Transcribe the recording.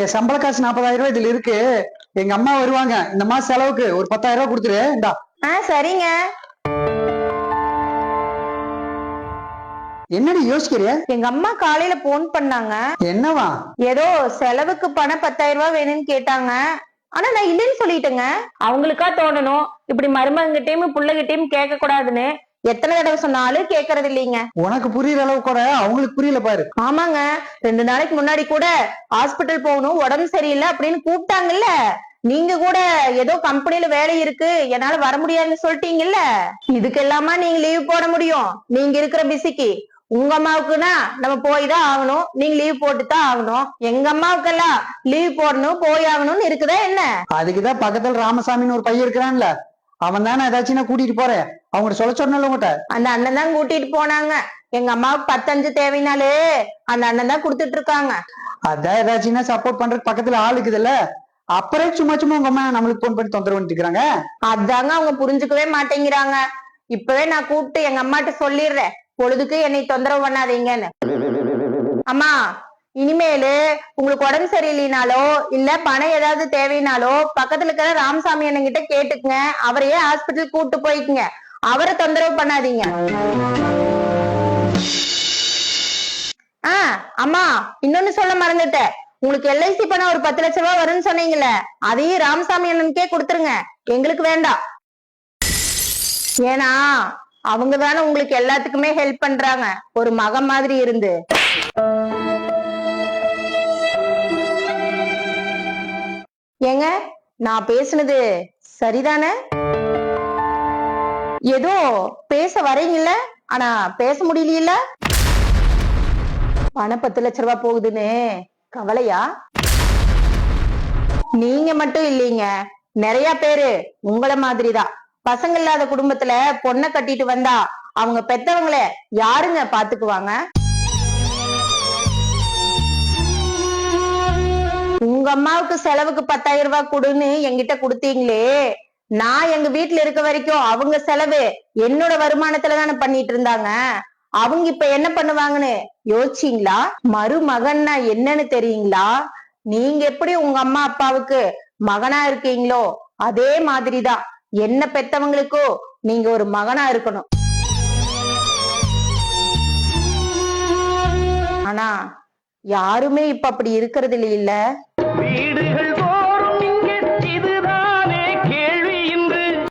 என் சம்பள காசு நாற்பதாயிரம் ரூபாய் இதுல இருக்கு. எங்க அம்மா வருவாங்க. இந்த மாசம் செலவுக்கு ஒரு பத்தாயிரம் ரூபாய் கொடுத்துரு. இந்தா. ஆ சரிங்க. என்னடி யோசிக்கிறிய? எங்க அம்மா காலையில போன் பண்ணாங்க. என்னவா? ஏதோ செலவுக்கு பணம் பத்தாயிரம் ரூபாய் வேணும்னு கேட்டாங்க. ஆனா நான் இல்லைன்னு சொல்லிட்டேங்க. அவங்களுக்கா தோணணும். இப்படி மருமகிட்டையும் புள்ளகிட்டையும் கேட்க கூடாதுன்னு எத்தனை தடவை சொன்னாலும் கேட்கறது இல்லைங்க. உனக்கு புரியுற அளவு கூட அவங்களுக்கு புரியல பாரு. ஆமாங்க. ரெண்டு நாளைக்கு முன்னாடி கூட ஹாஸ்பிட்டல் போகணும் உடம்பு சரியில்லை அப்படின்னு கூப்பிட்டாங்கல்ல. நீங்க கூட ஏதோ கம்பெனில வேலை இருக்கு என்னால வர முடியாதுன்னு சொல்லிட்டீங்கல்ல. இதுக்கெல்லாமா நீங்க லீவ் போட முடியும்? நீங்க இருக்கிற பிஸிக்கு உங்க அம்மாவுக்குன்னா நம்ம போய் தான் ஆகணும். நீங்க லீவ் போட்டு தான் ஆகணும். எங்க அம்மாவுக்கெல்லாம் லீவ் போடணும் போய் ஆகணும்னு இருக்குதா என்ன? அதுக்குதான் பக்கத்துல ராமசாமின்னு ஒரு பையன் இருக்கிறான்ல. அவன் தானே ஏதாச்சும் கூட்டிட்டு போறேன். அவங்ககிட்ட சொல்ல சொன்னல உங்ககிட்ட அந்த அண்ணன் தான் கூட்டிட்டு போனாங்க. எங்க அம்மாவுக்கு பத்தஞ்சு தேவைனாலே அந்த அண்ணன் தான் கொடுத்துட்டு இருக்காங்க. அதான் ஏதாச்சும் சப்போர்ட் பண்றதுக்கு பக்கத்துல ஆள் இருக்குதுல்ல. அப்புறம் சும்மா சும்மா உங்க அம்மா நம்மளுக்கு போன் பண்ணி தொந்தரவு பண்ணிட்டு இருக்காங்க அதாங்க அவங்க புரிஞ்சுக்கவே மாட்டேங்கிறாங்க. இப்பவே நான் கூப்பிட்டு எங்க அம்மாட்ட சொல்லிடுறேன். பொழுதுக்கு என்னை தொந்தரவு பண்ணாதீங்கன்னு. அம்மா இனிமேலு உங்களுக்கு உடம்பு சரியில்லைனாலோ இல்ல பணம் ஏதாவது தேவைனாலோ பக்கத்துல இருக்கிற ராமசாமி அண்ணன் கேட்டுக்குங்க. அவரையே ஹாஸ்பிட்டல் கூட்டு போய்க்குங்க. அவரை தொந்தரவு பண்ணாதீங்க. ஆஹ் அம்மா இன்னொன்னு சொல்ல மறந்துட்டேன். உங்களுக்கு எல்ஐசி பணம் ஒரு பத்து லட்ச ரூபாய் வரும்னு சொன்னீங்கல்ல அதையும் ராமசாமி அண்ணனுக்கே கொடுத்துருங்க. எங்களுக்கு வேண்டாம். ஏன்னா அவங்க தானே உங்களுக்கு எல்லாத்துக்குமே ஹெல்ப் பண்றாங்க. ஒரு மகன் மாதிரி இருந்து. ஏங்க நான் பேசுனது சரிதானே? ஏதோ பேச வரீங்கல்ல ஆனா பேச முடியல பணம் பத்து லட்ச ரூபாய் போகுதுன்னு கவலையா? நீங்க மட்டும் இல்லைங்க நிறைய பேரு உங்கள மாதிரிதான் பசங்க இல்லாத குடும்பத்துல பொண்ணை கட்டிட்டு வந்தா அவங்க பெத்தவங்கள யாருங்க பாத்துக்குவாங்க? அம்மாவுக்கு செலவுக்கு பத்தாயிரம் ரூபாய் கொடுன்னு என்கிட்ட கொடுத்தீங்களே. நான் எங்க வீட்டுல இருக்க வரைக்கும் அவங்க செலவு என்னோட வருமானத்துல தானே பண்ணிட்டு இருந்தாங்க. அவங்க இப்ப என்ன பண்ணுவாங்கன்னு யோசிச்சீங்களா? மருமகன்னா என்னன்னு தெரியுங்களா? நீங்க எப்படி உங்க அம்மா அப்பாவுக்கு மகனா இருக்கீங்களோ அதே மாதிரிதான். என்ன பெத்தவங்களுக்கோ நீங்க ஒரு மகனா இருக்கணும். ஆனா யாருமே இப்ப அப்படி இருக்கிறது இல்ல. வீடுகள்